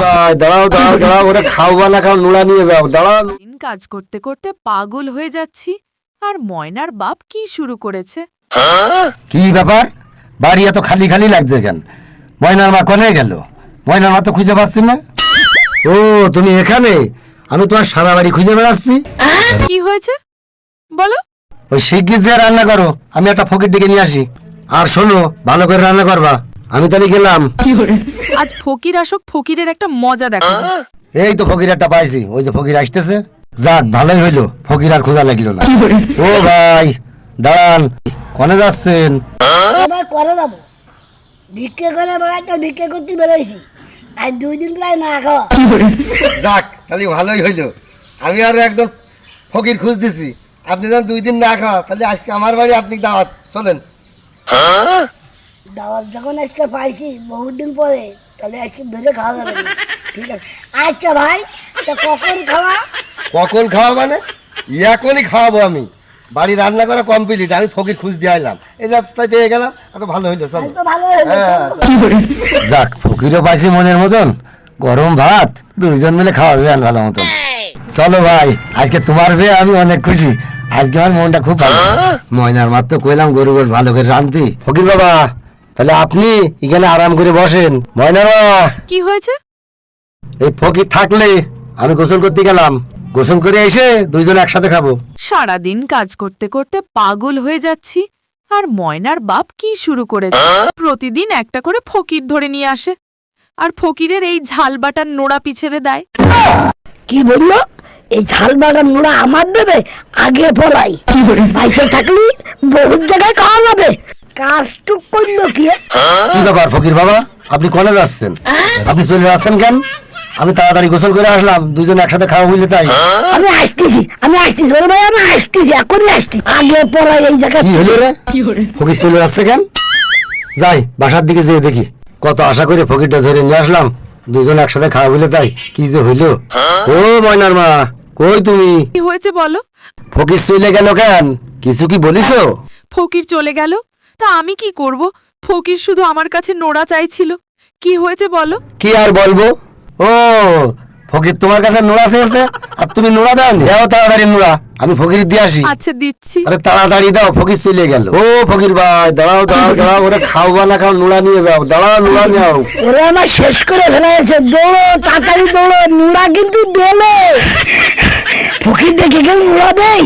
ভাই দাঁড়াও দাঁড়াও দাঁড়াও ওটা খাওয়া না খাও নোড়া নিয়ে যাও দাঁড়াও। দিন কাজ করতে করতে পাগল হয়ে যাচ্ছি আর ময়নার বাপ কি শুরু করেছে? কি ব্যাপার? বাড়ি এত খালি খালি লাগছে কেন? ময়নার মা কনে গেল? ময়নার মা তো খুঁজে পাচ্ছি না। ও তুমি এখানে? আমি তোমার সারা বাড়ি খুঁজে বেড়াচ্ছি। কি হয়েছে? বলো। ওই শিগগির যে রান্না করো আমি একটা ফকির ডেকে নিয়ে আসি। আর শোনো ভালো করে রান্না করবা। আমি তাহলে গেলাম। আজ ফকির আসক ফকিরের একটা মজা দেখো। এই তো ফকির একটা পাইছি ওই তো ফকির আসতেছে। যাক ভালোই হইল ফকির আর খোঁজা লাগিল না। ও ভাই দাঁড়ান। কনে যাচ্ছেন? এবার করে যাব। ভিক্ষে করে বেড়াইতে ভিক্ষে করতে বেরোইছি। আর দুই দিন প্রায় না খাওয়া। যাক তাহলে ভালোই হইল। আমি আর একদম ফকির খুঁজ দিছি। আপনি যখন দুই দিন না খাওয়া তাহলে আজকে আমার বাড়ি আপনি দাওয়াত। চলেন। দাওয়াত যখন আজকে পাইছি বহুত দিন পরে তাহলে আজকে ধরে খাওয়া যাবে। না। ঠিক আছে। আচ্ছা ভাই তা কখন খাওয়া? কখন খাওয়া মানে? এখনই খাওয়াবো আমি। বাড়ি রান্না করা কমপ্লিট আমি ফকির খুঁজ দিয়ে আইলাম। এই রাস্তায় পেয়ে গেলাম এত ভালো হইল চলো। তো ভালো হলো হ্যাঁ। যাক ফকিরও পাইছি মনের মতন গরম ভাত দুইজন মিলে খাওয়া ভালো মতন। চলো ভাই আজকে তোমার বিয়ে আমি অনেক খুশি। আজকে আমার মনটা খুব ভালো। ময়নার মাত্র কইলাম গরু গরু ভালো করে রাঁধতে। ফকির বাবা। তাহলে আপনি এখানে আরাম করে বসেন। ময়নার! কি হয়েছে? এই ফকির থাকলে আমি গোসল করতে গেলাম। গোসল করে এসে দুইজন একসাথে খাব। সারাদিন কাজ করতে করতে পাগল হয়ে যাচ্ছি আর ময়নার বাপ কি শুরু করেছে? প্রতিদিন একটা করে ফকির ধরে নিয়ে আসে আর ফকিরের এই ঝাল বাটার নোড়া পিছেরে দেয়। কি বলল? এই ঝাল বাগান নোড়া আমার দেবে? আগে পড়াই। পয়সা থাকলে বহুত জায়গায় খাওয়া যাবে। কাজটুক করল কি কি ব্যাপার ফকির বাবা? আপনি কনে যাচ্ছেন আপনি চলে যাচ্ছেন কেন? আমি তাড়াতাড়ি গোসল করে আসলাম দুইজন একসাথে খাওয়া হইলে তাই। আমি আসতেছি আমি আসতেছি ওরে ভাই আমি আসতেছি এখনই আসছি। আগে পড়াই এই জায়গায় কি হলো রে? ফকির চলে যাচ্ছে কেন? যাই বাসার দিকে যেয়ে দেখি। কত আশা করে ফকিরটা ধরে নিয়ে আসলাম দুজন একসাথে খাওয়া হইলে তাই। কি যে হইল? ও ময়নার মা কই তুমি? কি হয়েছে বলো? ফকির চলে গেল কেন? কিছু কি বলিছো? ফকির চলে গেল? তা আমি কি করব? ফকির শুধু আমার কাছে নোড়া চাইছিল। কি হয়েছে বলো? কি আর বলব? ও ফকির তোমার কাছে নোড়া চেয়েছে আর তুমি নোড়া দাও দাও তাড়াতাড়ি নোড়া আমি ফকির দিয়ে আসি। আচ্ছা দিচ্ছি। আরে তাড়াতাড়ি দাও ফকির চলে গেল। ও ফকির ভাই দাঁড়াও দাঁড়াও দাঁড়াও ওরা খাও বা না খাও নোড়া নিয়ে যাও দাঁড়াও নোড়া নাও ওরে আমার শেষ করে ফেলেছে দৌড়ো তাড়াতাড়ি দৌড়ো নোড়া কিন্তু দেলে ফকির দেখে গেল নুরা দেই